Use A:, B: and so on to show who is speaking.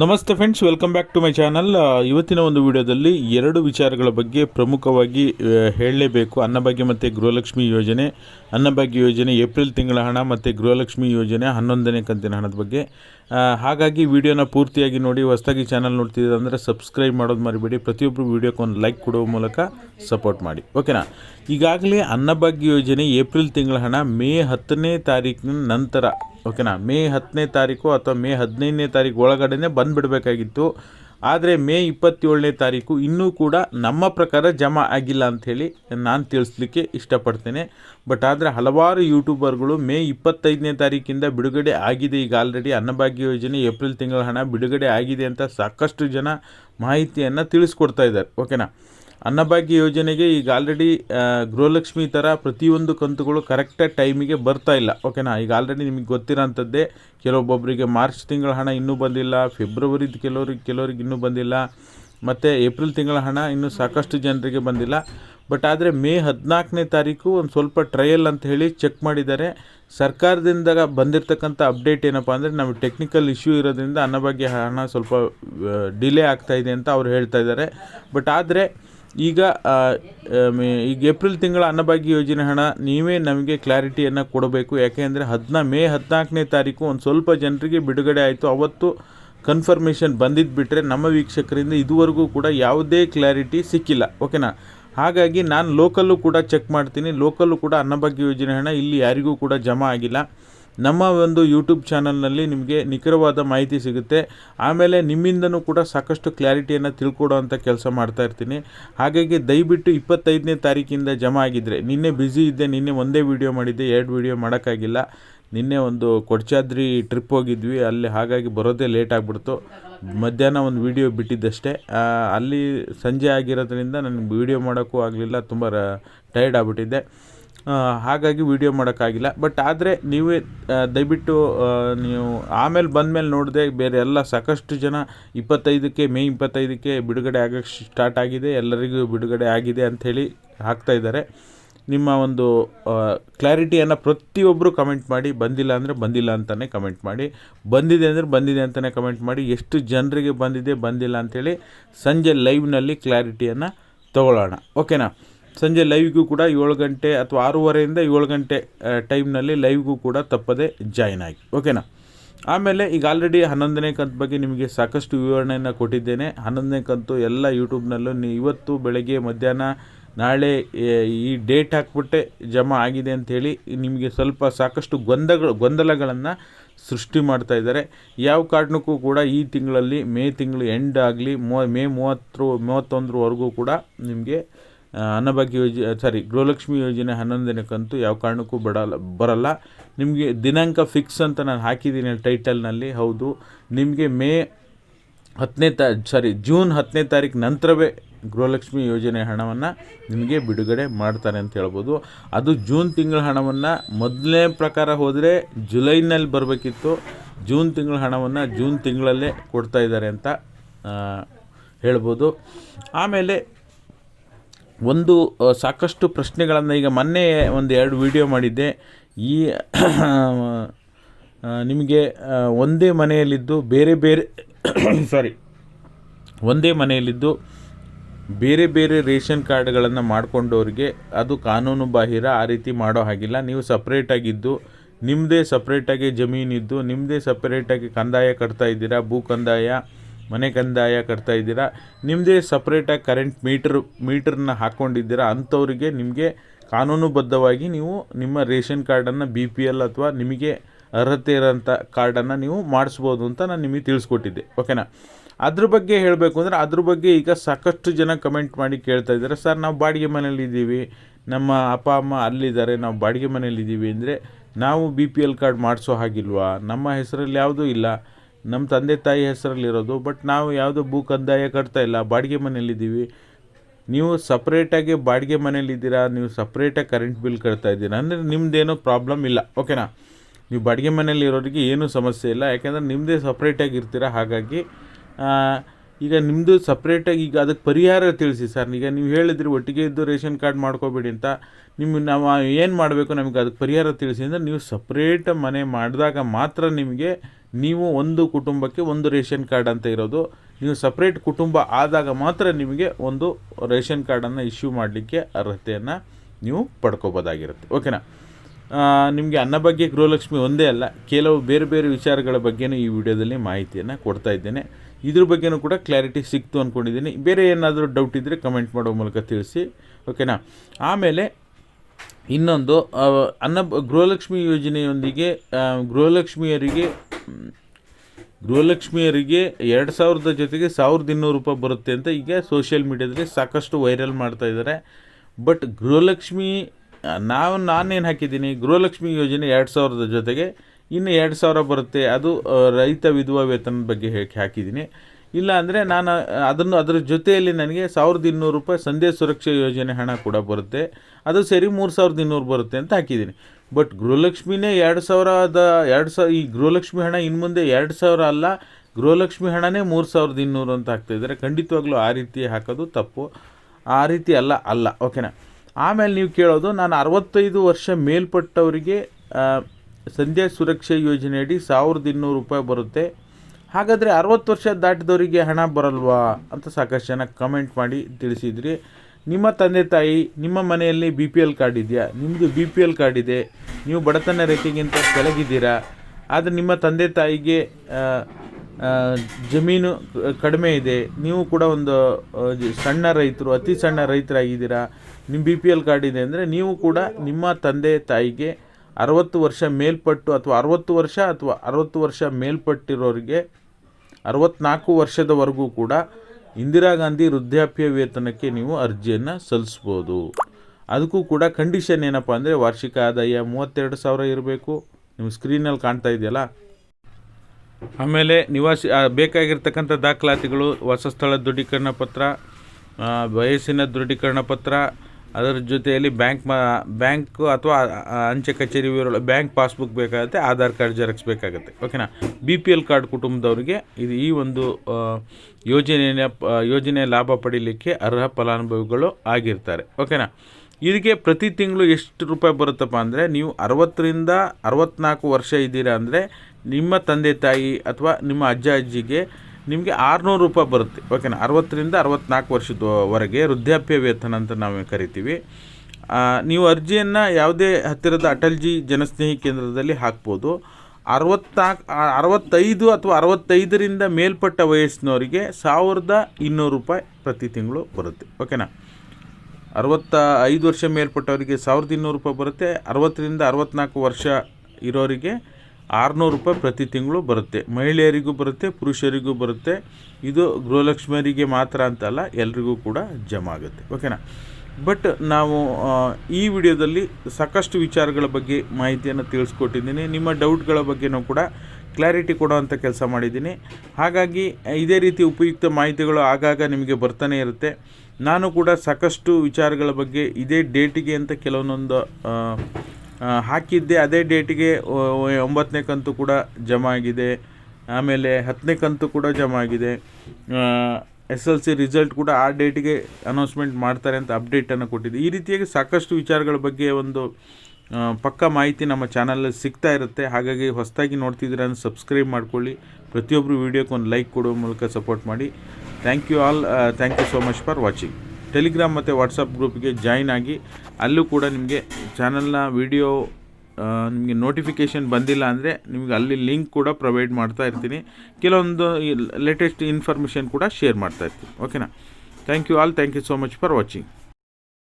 A: ನಮಸ್ತೆ friends welcome back to my channel ಇವತ್ತಿನ ಒಂದು ವಿಡಿಯೋದಲ್ಲಿ ಎರಡು ವಿಚಾರಗಳ ಬಗ್ಗೆ ಪ್ರಮುಖವಾಗಿ ಹೇಳಲೇಬೇಕು. ಅನ್ನಭಾಗ್ಯ ಮತ್ತು ಗೃಹಲಕ್ಷ್ಮಿ ಯೋಜನೆ, ಅನ್ನಭಾಗ್ಯ ಯೋಜನೆ ಏಪ್ರಿಲ್ ತಿಂಗಳ ಹಣ ಮತ್ತು ಗೃಹಲಕ್ಷ್ಮಿ ಯೋಜನೆ ಹನ್ನೊಂದನೇ ಕಂತಿನ ಹಣದ ಬಗ್ಗೆ. ಹಾಗಾಗಿ ವಿಡಿಯೋನ ಪೂರ್ತಿಯಾಗಿ ನೋಡಿ, ಹೊಸದಾಗಿ ಚಾನಲ್ ನೋಡ್ತಿದ್ದೀರ ಅಂದರೆ ಸಬ್ಸ್ಕ್ರೈಬ್ ಮಾಡೋದು ಮರಿಬೇಡಿ. ಪ್ರತಿಯೊಬ್ಬರು ವಿಡಿಯೋಕ್ಕೆ ಒಂದು ಲೈಕ್ ಕೊಡುವ ಮೂಲಕ ಸಪೋರ್ಟ್ ಮಾಡಿ. ಓಕೆನಾ ಈಗಾಗಲೇ ಅನ್ನಭಾಗ್ಯ ಯೋಜನೆ ಏಪ್ರಿಲ್ ತಿಂಗಳ ಹಣ ಮೇ ಹತ್ತನೇ ತಾರೀಕಿನ ನಂತರ ಓಕೆನಾ? ಮೇ ಹತ್ತನೇ ತಾರೀಕು ಅಥವಾ ಮೇ ಹದಿನೈದನೇ ತಾರೀಕು ಒಳಗಡೆನೇ ಬಂದುಬಿಡಬೇಕಾಗಿತ್ತು. ಆದರೆ ಮೇ ಇಪ್ಪತ್ತೇಳನೇ ತಾರೀಕು ಇನ್ನೂ ಕೂಡ ನಮ್ಮ ಪ್ರಕಾರ ಜಮಾ ಆಗಿಲ್ಲ ಅಂಥೇಳಿ ನಾನು ತಿಳಿಸ್ಲಿಕ್ಕೆ ಇಷ್ಟಪಡ್ತೇನೆ. ಬಟ್ ಆದರೆ ಹಲವಾರು ಯೂಟ್ಯೂಬರ್ಗಳು ಮೇ ಇಪ್ಪತ್ತೈದನೇ ತಾರೀಕಿಂದ ಬಿಡುಗಡೆ ಆಗಿದೆ. ಈಗ ಆಲ್ರೆಡಿ ಅನ್ನಭಾಗ್ಯ ಯೋಜನೆ ಏಪ್ರಿಲ್ ತಿಂಗಳ ಹಣ ಬಿಡುಗಡೆ ಆಗಿದೆ ಅಂತ ಸಾಕಷ್ಟು ಜನ ಮಾಹಿತಿಯನ್ನು ತಿಳಿಸ್ಕೊಡ್ತಾ ಇದ್ದಾರೆ. ಓಕೆನಾ? ಅನ್ನಭಾಗ್ಯ ಯೋಜನೆಗೆ ಈಗ ಆಲ್ರೆಡಿ ಗೃಹಲಕ್ಷ್ಮಿ ಥರ ಪ್ರತಿಯೊಂದು ಕಂತುಗಳು ಕರೆಕ್ಟಾಗಿ ಟೈಮಿಗೆ ಬರ್ತಾ ಇಲ್ಲ. ಓಕೆನಾ ಈಗ ಆಲ್ರೆಡಿ ನಿಮಗೆ ಗೊತ್ತಿರೋಂಥದ್ದೇ ಕೆಲವೊಬ್ಬೊಬ್ಬರಿಗೆ ಮಾರ್ಚ್ ತಿಂಗಳ ಹಣ ಇನ್ನೂ ಬಂದಿಲ್ಲ ಫೆಬ್ರವರಿದು ಕೆಲವ್ರಿಗೆ ಕೆಲವ್ರಿಗೆ ಇನ್ನೂ ಬಂದಿಲ್ಲ, ಮತ್ತು ಏಪ್ರಿಲ್ ತಿಂಗಳ ಹಣ ಇನ್ನೂ ಸಾಕಷ್ಟು ಜನರಿಗೆ ಬಂದಿಲ್ಲ. ಬಟ್ ಆದರೆ ಮೇ ಹದಿನಾಲ್ಕನೇ ತಾರೀಕು ಒಂದು ಸ್ವಲ್ಪ ಟ್ರಯಲ್ ಅಂತ ಹೇಳಿ ಚೆಕ್ ಮಾಡಿದ್ದಾರೆ. ಸರ್ಕಾರದಿಂದ ಬಂದಿರತಕ್ಕಂಥ ಅಪ್ಡೇಟ್ ಏನಪ್ಪ ಅಂದರೆ, ನಮಗೆ ಟೆಕ್ನಿಕಲ್ ಇಶ್ಯೂ ಇರೋದ್ರಿಂದ ಅನ್ನಭಾಗ್ಯ ಹಣ ಸ್ವಲ್ಪ ಡಿಲೇ ಆಗ್ತಾಯಿದೆ ಅಂತ ಅವ್ರು ಹೇಳ್ತಾ ಇದ್ದಾರೆ. ಬಟ್ ಆದರೆ ಈಗ ಈಗ ಏಪ್ರಿಲ್ ತಿಂಗಳ ಅನ್ನಭಾಗ್ಯ ಯೋಜನೆ ಹಣ, ನೀವೇ ನಮಗೆ ಕ್ಲಾರಿಟಿಯನ್ನು ಕೊಡಬೇಕು. ಯಾಕೆಂದರೆ ಹದಿನ, ಮೇ ಹದಿನಾಲ್ಕನೇ ತಾರೀಕು ಒಂದು ಸ್ವಲ್ಪ ಜನರಿಗೆ ಬಿಡುಗಡೆ ಆಯಿತು. ಅವತ್ತು ಕನ್ಫರ್ಮೇಷನ್ ಬಂದಿದ್ದು ಬಿಟ್ಟರೆ ನಮ್ಮ ವೀಕ್ಷಕರಿಂದ ಇದುವರೆಗೂ ಕೂಡ ಯಾವುದೇ ಕ್ಲಾರಿಟಿ ಸಿಕ್ಕಿಲ್ಲ. ಓಕೆನಾ? ಹಾಗಾಗಿ ನಾನು ಲೋಕಲ್ಲು ಕೂಡ ಚೆಕ್ ಮಾಡ್ತೀನಿ. ಲೋಕಲ್ಲು ಕೂಡ ಅನ್ನಭಾಗ್ಯ ಯೋಜನೆ ಹಣ ಇಲ್ಲಿ ಯಾರಿಗೂ ಕೂಡ ಜಮಾ ಆಗಿಲ್ಲ. ನಮ್ಮ ಒಂದು ಯೂಟ್ಯೂಬ್ ಚಾನಲ್ನಲ್ಲಿ ನಿಮಗೆ ನಿಖರವಾದ ಮಾಹಿತಿ ಸಿಗುತ್ತೆ. ಆಮೇಲೆ ನಿಮ್ಮಿಂದನೂ ಕೂಡ ಸಾಕಷ್ಟು ಕ್ಲಾರಿಟಿಯನ್ನು ತಿಳ್ಕೊಡೋ ಅಂಥ ಕೆಲಸ ಮಾಡ್ತಾ ಇರ್ತೀನಿ. ಹಾಗಾಗಿ ದಯವಿಟ್ಟು ಇಪ್ಪತ್ತೈದನೇ ತಾರೀಕಿಂದ ಜಮಾ ಆಗಿದ್ದರೆ ನಿನ್ನೆ ಬ್ಯುಸಿ ಇದ್ದೆ, ನಿನ್ನೆ ಒಂದೇ ವಿಡಿಯೋ ಮಾಡಿದ್ದೆ, ಎರಡು ವಿಡಿಯೋ ಮಾಡೋಕ್ಕಾಗಿಲ್ಲ. ನಿನ್ನೆ ಒಂದು ಕೊಡ್ಚಾದ್ರಿ ಟ್ರಿಪ್ ಹೋಗಿದ್ವಿ, ಅಲ್ಲಿ ಹಾಗಾಗಿ ಬರೋದೇ ಲೇಟ್ ಆಗಿಬಿಡ್ತು. ಮಧ್ಯಾಹ್ನ ಒಂದು ವಿಡಿಯೋ ಬಿಟ್ಟಿದ್ದಷ್ಟೇ. ಅಲ್ಲಿ ಸಂಜೆ ಆಗಿರೋದ್ರಿಂದ ನನಗೆ ವಿಡಿಯೋ ಮಾಡೋಕ್ಕೂ ಆಗಲಿಲ್ಲ, ತುಂಬ ಟೈರ್ಡ್ ಆಗಿಬಿಟ್ಟಿದ್ದೆ. ಹಾಗಾಗಿ ವಿಡಿಯೋ ಮಾಡೋಕ್ಕಾಗಿಲ್ಲ. ಬಟ್ ಆದರೆ ನೀವೇ ದಯವಿಟ್ಟು ನೀವು ಆಮೇಲೆ ಬಂದಮೇಲೆ ನೋಡಿದೆ ಬೇರೆ ಎಲ್ಲ ಸಾಕಷ್ಟು ಜನ ಇಪ್ಪತ್ತೈದಕ್ಕೆ, ಮೇ ಇಪ್ಪತ್ತೈದಕ್ಕೆ ಬಿಡುಗಡೆ ಆಗೋಕ್ಕೆ ಸ್ಟಾರ್ಟ್ ಆಗಿದೆ. ಎಲ್ಲರಿಗೂ ಬಿಡುಗಡೆ ಆಗಿದೆ ಅಂಥೇಳಿ ಹಾಕ್ತಾ ಇದ್ದಾರೆ. ನಿಮ್ಮ ಒಂದು ಕ್ಲಾರಿಟಿಯನ್ನು ಪ್ರತಿಯೊಬ್ಬರು ಕಮೆಂಟ್ ಮಾಡಿ, ಬಂದಿಲ್ಲ ಅಂದರೆ ಬಂದಿಲ್ಲ ಅಂತಲೇ ಕಮೆಂಟ್ ಮಾಡಿ. ಬಂದಿದೆ ಅಂದರೆ ಬಂದಿದೆ ಅಂತಲೇ ಕಮೆಂಟ್ ಮಾಡಿ. ಎಷ್ಟು ಜನರಿಗೆ ಬಂದಿದೆ, ಬಂದಿಲ್ಲ ಅಂಥೇಳಿ ಸಂಜೆ ಲೈವ್ನಲ್ಲಿ ಕ್ಲಾರಿಟಿಯನ್ನು ತಗೊಳ್ಳೋಣ. ಓಕೆನಾ ಸಂಜೆ ಲೈವ್ಗೂ ಕೂಡ ಏಳು ಗಂಟೆ ಅಥವಾ ಆರೂವರೆಯಿಂದ ಏಳು ಗಂಟೆ ಟೈಮ್ನಲ್ಲಿ ಲೈವ್ಗೂ ಕೂಡ ತಪ್ಪದೆ ಜಾಯ್ನ್ ಆಗಿ. ಓಕೆನಾ ಆಮೇಲೆ ಈಗ ಆಲ್ರೆಡಿ ಹನ್ನೊಂದನೇ ಕಂತು ಬಗ್ಗೆ ನಿಮಗೆ ಸಾಕಷ್ಟು ವಿವರಣೆಯನ್ನು ಕೊಟ್ಟಿದ್ದೇನೆ. ಹನ್ನೊಂದನೇ ಕಂತು ಎಲ್ಲ ಯೂಟ್ಯೂಬ್ನಲ್ಲೂ ನೀವು ಇವತ್ತು ಬೆಳಗ್ಗೆ ಮಧ್ಯಾಹ್ನ, ನಾಳೆ ಈ ಡೇಟ್ ಹಾಕ್ಬಿಟ್ಟೆ ಜಮಾ ಆಗಿದೆ ಅಂಥೇಳಿ ನಿಮಗೆ ಸ್ವಲ್ಪ ಸಾಕಷ್ಟು ಗೊಂದಗಳು ಗೊಂದಲಗಳನ್ನು ಸೃಷ್ಟಿ ಮಾಡ್ತಾ ಇದ್ದಾರೆ. ಯಾವ ಕಾರಣಕ್ಕೂ ಕೂಡ ಈ ತಿಂಗಳಲ್ಲಿ, ಮೇ ತಿಂಗಳು ಎಂಡ್ ಆಗಲಿ, ಮೂ, ಮೇ ಮೂವತ್ತರ ಮೂವತ್ತೊಂದರವರೆಗೂ ಕೂಡ ನಿಮಗೆ ಅನ್ನಭಾಗ್ಯ ಯೋಜನೆ ಸಾರಿ ಗೃಹಲಕ್ಷ್ಮಿ ಯೋಜನೆ ಹನ್ನೊಂದನೇ ಕಂತು ಯಾವ ಕಾರಣಕ್ಕೂ ಬಡಲ್ಲ ಬರಲ್ಲ. ನಿಮಗೆ ದಿನಾಂಕ ಫಿಕ್ಸ್ ಅಂತ ನಾನು ಹಾಕಿದ್ದೀನಿ ಟೈಟಲ್ನಲ್ಲಿ ಹೌದು. ನಿಮಗೆ ಮೇ ಹತ್ತನೇ ತಾ ಸಾರಿ ಜೂನ್ ಹತ್ತನೇ ತಾರೀಕು ನಂತರವೇ ಗೃಹಲಕ್ಷ್ಮಿ ಯೋಜನೆ ಹಣವನ್ನು ನಿಮಗೆ ಬಿಡುಗಡೆ ಮಾಡ್ತಾರೆ ಅಂತ ಹೇಳ್ಬೋದು. ಅದು ಜೂನ್ ತಿಂಗಳ ಹಣವನ್ನು ಮೊದಲನೇ ಪ್ರಕಾರ ಹೋದರೆ ಜುಲೈನಲ್ಲಿ ಬರಬೇಕಿತ್ತು. ಜೂನ್ ತಿಂಗಳ ಹಣವನ್ನು ಜೂನ್ ತಿಂಗಳಲ್ಲೇ ಕೊಡ್ತಾ ಇದ್ದಾರೆ ಅಂತ ಹೇಳ್ಬೋದು. ಆಮೇಲೆ ಒಂದು ಸಾಕಷ್ಟು ಪ್ರಶ್ನೆಗಳನ್ನು ಈಗ ಮೊನ್ನೆ ಒಂದು ಎರಡು ವಿಡಿಯೋ ಮಾಡಿದ್ದೆ. ಈ ನಿಮಗೆ ಒಂದೇ ಮನೆಯಲ್ಲಿದ್ದು ಬೇರೆ ಬೇರೆ ಸಾರಿ ಒಂದೇ ಮನೆಯಲ್ಲಿದ್ದು ಬೇರೆ ಬೇರೆ ರೇಷನ್ ಕಾರ್ಡ್ಗಳನ್ನು ಮಾಡಿಕೊಂಡವ್ರಿಗೆ ಅದು ಕಾನೂನು ಬಾಹಿರ ಆ ರೀತಿ ಮಾಡೋ ಹಾಗಿಲ್ಲ. ನೀವು ಸಪ್ರೇಟಾಗಿದ್ದು ನಿಮ್ಮದೇ ಸಪ್ರೇಟಾಗಿ ಜಮೀನಿದ್ದು ನಿಮ್ಮದೇ ಸಪ್ರೇಟಾಗಿ ಕಂದಾಯ ಕಟ್ತಾ ಇದ್ದೀರಾ ಭೂ ಕಂದಾಯ ಮನೆ ಕಂದಾಯ ಕಟ್ತಾ ಇದ್ದೀರಾ? ನಿಮ್ಮದೇ ಸಪ್ರೇಟಾಗಿ ಕರೆಂಟ್ ಮೀಟ್ರ್ ಮೀಟ್ರನ್ನ ಹಾಕ್ಕೊಂಡಿದ್ದೀರಾ ಅಂಥವ್ರಿಗೆ ನಿಮಗೆ ಕಾನೂನುಬದ್ಧವಾಗಿ ನೀವು ನಿಮ್ಮ ರೇಷನ್ ಕಾರ್ಡನ್ನು ಬಿ ಪಿ ಎಲ್ ಅಥವಾ ನಿಮಗೆ ಅರ್ಹತೆ ಇರೋಂಥ ಕಾರ್ಡನ್ನು ನೀವು ಮಾಡಿಸ್ಬೋದು ಅಂತ ನಾನು ನಿಮಗೆ ತಿಳಿಸ್ಕೊಟ್ಟಿದ್ದೆ. ಓಕೆನಾ ಅದ್ರ ಬಗ್ಗೆ ಹೇಳಬೇಕು ಅಂದರೆ ಅದ್ರ ಬಗ್ಗೆ ಈಗ ಸಾಕಷ್ಟು ಜನ ಕಮೆಂಟ್ ಮಾಡಿ ಕೇಳ್ತಾ ಇದ್ದಾರೆ. ಸರ್, ನಾವು ಬಾಡಿಗೆ ಮನೇಲಿದ್ದೀವಿ ನಮ್ಮ ಅಪ್ಪ, ಅಮ್ಮ ಅಲ್ಲಿದ್ದಾರೆ. ನಾವು ಬಾಡಿಗೆ ಮನೇಲಿದ್ದೀವಿ ಅಂದರೆ ನಾವು ಬಿ ಪಿ ಎಲ್ ಕಾರ್ಡ್ ಮಾಡಿಸೋ ಹಾಗಿಲ್ವಾ? ನಮ್ಮ ಹೆಸರಲ್ಲಿ ಯಾವುದೂ ಇಲ್ಲ. ನಮ್ಮ ತಂದೆ ತಾಯಿ ಹೆಸರಲ್ಲಿರೋದು ಬಟ್ ನಾವು ಯಾವುದು ಭೂ ಕಂದಾಯ ಕಟ್ತಾ ಇಲ್ಲ, ಬಾಡಿಗೆ ಮನೇಲಿದ್ದೀವಿ ನೀವು ಸಪ್ರೇಟಾಗಿ ಬಾಡಿಗೆ ಮನೇಲಿದ್ದೀರಾ ನೀವು ಸಪ್ರೇಟಾಗಿ ಕರೆಂಟ್ ಬಿಲ್ ಕಟ್ತಾ ಇದ್ದೀರಾ, ಅಂದರೆ ನಿಮ್ಮದೇನೋ ಪ್ರಾಬ್ಲಮ್ ಇಲ್ಲ ಓಕೆನಾ ನೀವು ಬಾಡಿಗೆ ಮನೇಲಿ ಇರೋರಿಗೆ ಏನೂ ಸಮಸ್ಯೆ ಇಲ್ಲ, ಯಾಕೆಂದರೆ ನಿಮ್ಮದೇ ಸಪ್ರೇಟಾಗಿ ಇರ್ತೀರ, ಹಾಗಾಗಿ ಈಗ ನಿಮ್ಮದು ಸಪ್ರೇಟಾಗಿ ಈಗ ಅದಕ್ಕೆ ಪರಿಹಾರ ತಿಳಿಸಿ ಸರ್, ಈಗ ನೀವು ಹೇಳಿದ್ರಿ ಒಟ್ಟಿಗೆ ಇದ್ದು ರೇಷನ್ ಕಾರ್ಡ್ ಮಾಡ್ಕೋಬೇಡಿ ಅಂತ, ನಿಮ್ಮ ನಾವು ಏನು ಮಾಡಬೇಕು ನಮಗೆ ಅದಕ್ಕೆ ಪರಿಹಾರ ತಿಳಿಸಿ, ಅಂದರೆ ನೀವು ಸಪ್ರೇಟ್ ಮನೆ ಮಾಡಿದಾಗ ಮಾತ್ರ ನಿಮಗೆ ನೀವು ಒಂದು ಕುಟುಂಬಕ್ಕೆ ಒಂದು ರೇಷನ್ ಕಾರ್ಡ್ ಅಂತ ಇರೋದು, ನೀವು ಸಪ್ರೇಟ್ ಕುಟುಂಬ ಆದಾಗ ಮಾತ್ರ ನಿಮಗೆ ಒಂದು ರೇಷನ್ ಕಾರ್ಡನ್ನು ಇಶ್ಯೂ ಮಾಡಲಿಕ್ಕೆ ಅರ್ಹತೆಯನ್ನು ನೀವು ಪಡ್ಕೋಬೋದಾಗಿರುತ್ತೆ. ಓಕೆನಾ? ನಿಮಗೆ ಅನ್ನ ಬಗ್ಗೆ ಗೃಹಲಕ್ಷ್ಮಿ ಒಂದೇ ಅಲ್ಲ, ಕೆಲವು ಬೇರೆ ಬೇರೆ ವಿಚಾರಗಳ ಬಗ್ಗೆನೂ ಈ ವಿಡಿಯೋದಲ್ಲಿ ಮಾಹಿತಿಯನ್ನು ಕೊಡ್ತಾ ಇದ್ದೇನೆ. ಇದ್ರ ಬಗ್ಗೆನೂ ಕೂಡ ಕ್ಲಾರಿಟಿ ಸಿಕ್ತು ಅಂದ್ಕೊಂಡಿದ್ದೀನಿ ಬೇರೆ ಏನಾದರೂ ಡೌಟ್ ಇದ್ದರೆ ಕಮೆಂಟ್ ಮಾಡೋ ಮೂಲಕ ತಿಳಿಸಿ. ಓಕೆನಾ? ಆಮೇಲೆ ಇನ್ನೊಂದು ಅನ್ನ ಗೃಹಲಕ್ಷ್ಮಿ ಯೋಜನೆಯೊಂದಿಗೆ ಗೃಹಲಕ್ಷ್ಮಿಯರಿಗೆ ಗೃಹಲಕ್ಷ್ಮಿಯರಿಗೆ ಎರಡು ಸಾವಿರದ ಜೊತೆಗೆ ಸಾವಿರದ ಇನ್ನೂರು ರೂಪಾಯಿ ಬರುತ್ತೆ ಅಂತ ಈಗ ಸೋಷಿಯಲ್ ಮೀಡ್ಯಾದಲ್ಲಿ ಸಾಕಷ್ಟು ವೈರಲ್ ಮಾಡ್ತಾ ಇದ್ದಾರೆ. ಬಟ್ ಗೃಹಲಕ್ಷ್ಮಿ, ನಾವು, ನಾನೇನು ಹಾಕಿದ್ದೀನಿ? ಗೃಹಲಕ್ಷ್ಮಿ ಯೋಜನೆ ಎರಡು ಸಾವಿರದ ಜೊತೆಗೆ ಇನ್ನು ಎರಡು ಸಾವಿರ ಬರುತ್ತೆ. ಅದು ರೈತ ವಿಧವಾ ವೇತನದ ಬಗ್ಗೆ ಹೇಗೆ ಹಾಕಿದ್ದೀನಿ. ಇಲ್ಲ ಅಂದರೆ ನಾನು, ಅದನ್ನು, ಅದರ ಜೊತೆಯಲ್ಲಿ ನನಗೆ ಸಾವಿರದ ಇನ್ನೂರು ರೂಪಾಯಿ ಸಂಧ್ಯಾ ಸುರಕ್ಷಾ ಯೋಜನೆ ಹಣ ಕೂಡ ಬರುತ್ತೆ. ಅದು ಸೇರಿ ಮೂರು ಸಾವಿರದ ಇನ್ನೂರು ಬರುತ್ತೆ ಅಂತ ಹಾಕಿದ್ದೀನಿ. ಬಟ್ ಗೃಹಲಕ್ಷ್ಮಿನೇ ಎರಡು ಸಾವಿರದ ಎರಡು ಸಾವಿರ ಈ ಗೃಹಲಕ್ಷ್ಮಿ ಹಣ ಇನ್ನು ಮುಂದೆ ಎರಡು ಸಾವಿರ ಅಲ್ಲ ಗೃಹಲಕ್ಷ್ಮಿ ಹಣನೇ ಮೂರು ಸಾವಿರದ ಇನ್ನೂರು ಅಂತ ಹಾಕ್ತಾ ಇದ್ದಾರೆ. ಖಂಡಿತವಾಗ್ಲೂ ಆ ರೀತಿ ಹಾಕೋದು ತಪ್ಪು. ಆ ರೀತಿ ಅಲ್ಲ ಅಲ್ಲ ಓಕೆನಾ ಆಮೇಲೆ ನೀವು ಕೇಳೋದು, ನಾನು ಅರವತ್ತೈದು ವರ್ಷ ಮೇಲ್ಪಟ್ಟವರಿಗೆ ಸಂಧ್ಯಾ ಸುರಕ್ಷಾ ಯೋಜನೆಯಡಿ ಸಾವಿರದ ಇನ್ನೂರು ರೂಪಾಯಿ ಬರುತ್ತೆ. ಹಾಗಾದರೆ ಅರವತ್ತು ವರ್ಷ ದಾಟಿದವರಿಗೆ ಹಣ ಬರಲ್ವಾ ಅಂತ ಸಾಕಷ್ಟು ಜನ ಕಮೆಂಟ್ ಮಾಡಿ ತಿಳಿಸಿದ್ರಿ. ನಿಮ್ಮ ತಂದೆ ತಾಯಿ, ನಿಮ್ಮ ಮನೆಯಲ್ಲಿ ಬಿ ಪಿ ಎಲ್ ಕಾರ್ಡ್ ಇದೆಯಾ? ನಿಮ್ಮದು ಬಿ ಪಿ ಎಲ್ ಕಾರ್ಡ್ ಇದೆ. ನೀವು ಬಡತನ ರೇಖೆಗಿಂತ ಕೆಳಗಿದ್ದೀರಾ? ಆದರೆ ನಿಮ್ಮ ತಂದೆ ತಾಯಿಗೆ ಜಮೀನು ಕಡಿಮೆ ಇದೆ. ನೀವು ಕೂಡ ಒಂದು ಸಣ್ಣ ರೈತರು, ಅತಿ ಸಣ್ಣ ರೈತರಾಗಿದ್ದೀರಾ? ನಿಮ್ಮ ಬಿ ಪಿ ಎಲ್ ಕಾರ್ಡ್ ಇದೆ ಅಂದರೆ ನೀವು ಕೂಡ ನಿಮ್ಮ ತಂದೆ ತಾಯಿಗೆ ಅರವತ್ತು ವರ್ಷ ಮೇಲ್ಪಟ್ಟು ಅಥವಾ ಅರವತ್ತು ವರ್ಷ ಅಥವಾ ಅರವತ್ತು ವರ್ಷ ಮೇಲ್ಪಟ್ಟಿರೋರಿಗೆ ಅರವತ್ನಾಲ್ಕು ವರ್ಷದವರೆಗೂ ಕೂಡ ಇಂದಿರಾ ಗಾಂಧಿ ವೃದ್ಧಾಪ್ಯ ವೇತನಕ್ಕೆ ನೀವು ಅರ್ಜಿಯನ್ನು ಸಲ್ಲಿಸ್ಬೋದು. ಅದಕ್ಕೂ ಕೂಡ ಕಂಡೀಷನ್ ಏನಪ್ಪ ಅಂದರೆ ವಾರ್ಷಿಕ ಆದಾಯ ಮೂವತ್ತೆರಡು ಸಾವಿರ ಇರಬೇಕು. ನಿಮ್ಮ ಸ್ಕ್ರೀನಲ್ಲಿ ಕಾಣ್ತಾ ಇದೆಯಲ್ಲ? ಆಮೇಲೆ ನಿವಾಸಿ ಬೇಕಾಗಿರ್ತಕ್ಕಂಥ ದಾಖಲಾತಿಗಳು, ವಾಸಸ್ಥಳ ದೃಢೀಕರಣ ಪತ್ರ ವಯಸ್ಸಿನ ದೃಢೀಕರಣ ಪತ್ರ ಅದರ ಜೊತೆಯಲ್ಲಿ ಬ್ಯಾಂಕ್ ಮಾ, ಬ್ಯಾಂಕ್ ಅಥವಾ ಅಂಚೆ ಕಚೇರಿ ವಿವರ ಬ್ಯಾಂಕ್ ಪಾಸ್ಬುಕ್ ಬೇಕಾಗುತ್ತೆ, ಆಧಾರ್ ಕಾರ್ಡ್ ಜೆರಾಕ್ಸ್ ಬೇಕಾಗುತ್ತೆ. ಓಕೆನಾ? ಬಿ ಪಿ ಎಲ್ ಕಾರ್ಡ್ ಕುಟುಂಬದವರಿಗೆ ಇದು ಈ ಒಂದು ಯೋಜನೆಯ ಯೋಜನೆಯ ಲಾಭ ಪಡೀಲಿಕ್ಕೆ ಅರ್ಹ ಫಲಾನುಭವಿಗಳು ಆಗಿರ್ತಾರೆ. ಓಕೆನಾ? ಇದಕ್ಕೆ ಪ್ರತಿ ತಿಂಗಳು ಎಷ್ಟು ರೂಪಾಯಿ ಬರುತ್ತಪ್ಪ ಅಂದರೆ, ನೀವು ಅರವತ್ತರಿಂದ ಅರವತ್ತ್ನಾಲ್ಕು ವರ್ಷ ಇದ್ದೀರಾ ಅಂದರೆ, ನಿಮ್ಮ ತಂದೆ ತಾಯಿ ಅಥವಾ ನಿಮ್ಮ ಅಜ್ಜ, ಅಜ್ಜಿಗೆ ನಿಮಗೆ ಆರುನೂರು ರೂಪಾಯಿ ಬರುತ್ತೆ. ಓಕೆನಾ ಅರವತ್ತರಿಂದ ಅರವತ್ನಾಲ್ಕು ವರ್ಷದವರೆಗೆ ವೃದ್ಧಾಪ್ಯ ವೇತನ ಅಂತ ನಾವು ಕರಿತೀವಿ. ನೀವು ಅರ್ಜಿಯನ್ನು ಯಾವುದೇ ಹತ್ತಿರದ ಅಟಲ್ಜಿ ಜನಸ್ನೇಹಿ ಕೇಂದ್ರದಲ್ಲಿ ಹಾಕ್ಬೋದು. ಅರವತ್ನಾಲ್ಕು ಅರವತ್ತೈದು ಅಥವಾ ಅರವತ್ತೈದರಿಂದ ಮೇಲ್ಪಟ್ಟ ವಯಸ್ಸಿನವರಿಗೆ ಸಾವಿರದ ಇನ್ನೂರು ರೂಪಾಯಿ ಪ್ರತಿ ತಿಂಗಳು ಬರುತ್ತೆ. ಓಕೆನಾ ಅರವತ್ತ ಐದು ವರ್ಷ ಮೇಲ್ಪಟ್ಟವರಿಗೆ ಸಾವಿರದ ಇನ್ನೂರು ರೂಪಾಯಿ ಬರುತ್ತೆ. ಅರವತ್ತರಿಂದ ಅರವತ್ತ್ನಾಲ್ಕು ವರ್ಷ ಇರೋರಿಗೆ ಆರುನೂರು ರೂಪಾಯಿ ಪ್ರತಿ ತಿಂಗಳು ಬರುತ್ತೆ. ಮಹಿಳೆಯರಿಗೂ ಬರುತ್ತೆ, ಪುರುಷರಿಗೂ ಬರುತ್ತೆ. ಇದು ಗೃಹಲಕ್ಷ್ಮಿಯರಿಗೆ ಮಾತ್ರ ಅಂತಲ್ಲ, ಎಲ್ರಿಗೂ ಕೂಡ ಜಮಾ ಆಗುತ್ತೆ. ಓಕೆನಾ ಬಟ್ ನಾವು ಈ ವಿಡಿಯೋದಲ್ಲಿ ಸಾಕಷ್ಟು ವಿಚಾರಗಳ ಬಗ್ಗೆ ಮಾಹಿತಿಯನ್ನು ತಿಳಿಸ್ಕೊಟ್ಟಿದ್ದೀನಿ. ನಿಮ್ಮ ಡೌಟ್ಗಳ ಬಗ್ಗೆನೂ ಕೂಡ ಕ್ಲಾರಿಟಿ ಕೊಡೋವಂಥ ಕೆಲಸ ಮಾಡಿದ್ದೀನಿ. ಹಾಗಾಗಿ, ಇದೇ ರೀತಿ ಉಪಯುಕ್ತ ಮಾಹಿತಿಗಳು ಆಗಾಗ ನಿಮಗೆ ಬರ್ತಾನೆ ಇರುತ್ತೆ. ನಾನು ಕೂಡ ಸಾಕಷ್ಟು ವಿಚಾರಗಳ ಬಗ್ಗೆ ಇದೇ ಡೇಟಿಗೆ ಅಂತ ಕೆಲವೊಂದೊಂದು ಹಾಕಿದ್ದೆ ಅದೇ ಡೇಟಿಗೆ ಒಂಬತ್ತನೇ ಕಂತು ಕೂಡ ಜಮಾ ಆಗಿದೆ. ಆಮೇಲೆ ಹತ್ತನೇ ಕಂತು ಕೂಡ ಜಮಾ ಆಗಿದೆ. ಎಸ್ ಎಲ್ ಸಿ ರಿಸಲ್ಟ್ ಕೂಡ ಆ ಡೇಟಿಗೆ ಅನೌನ್ಸ್ಮೆಂಟ್ ಮಾಡ್ತಾರೆ ಅಂತ ಅಪ್ಡೇಟನ್ನು ಕೊಟ್ಟಿದೆ. ಈ ರೀತಿಯಾಗಿ ಸಾಕಷ್ಟು ವಿಚಾರಗಳ ಬಗ್ಗೆ ಒಂದು ಪಕ್ಕ ಮಾಹಿತಿ ನಮ್ಮ ಚಾನಲಲ್ಲಿ ಸಿಗ್ತಾ ಇರುತ್ತೆ. ಹಾಗಾಗಿ ಹೊಸದಾಗಿ ನೋಡ್ತಿದ್ದೀರ ಸಬ್ಸ್ಕ್ರೈಬ್ ಮಾಡ್ಕೊಳ್ಳಿ. ಪ್ರತಿಯೊಬ್ಬರು ವೀಡಿಯೋಕ್ಕೆ ಒಂದು ಲೈಕ್ ಕೊಡೋ ಮೂಲಕ ಸಪೋರ್ಟ್ ಮಾಡಿ. Thank you all thank you so much for watching Telegram ಮತ್ತು ವಾಟ್ಸಪ್ ಗ್ರೂಪ್ಗೆ ಜಾಯ್ನ್ ಆಗಿ ಅಲ್ಲೂ ಕೂಡ ನಿಮಗೆ ಚಾನಲ್ನ ವೀಡಿಯೋ ನಿಮಗೆ ನೋಟಿಫಿಕೇಷನ್ ಬಂದಿಲ್ಲ ಅಂದರೆ ನಿಮಗೆ ಅಲ್ಲಿ ಲಿಂಕ್ ಕೂಡ ಪ್ರೊವೈಡ್ ಮಾಡ್ತಾ ಇರ್ತೀನಿ. ಕೆಲವೊಂದು ಲೇಟೆಸ್ಟ್ ಇನ್ಫಾರ್ಮೇಷನ್ ಕೂಡ ಶೇರ್ ಮಾಡ್ತಾ ಇರ್ತೀನಿ. ಓಕೆನಾ thank you all thank you so much for watching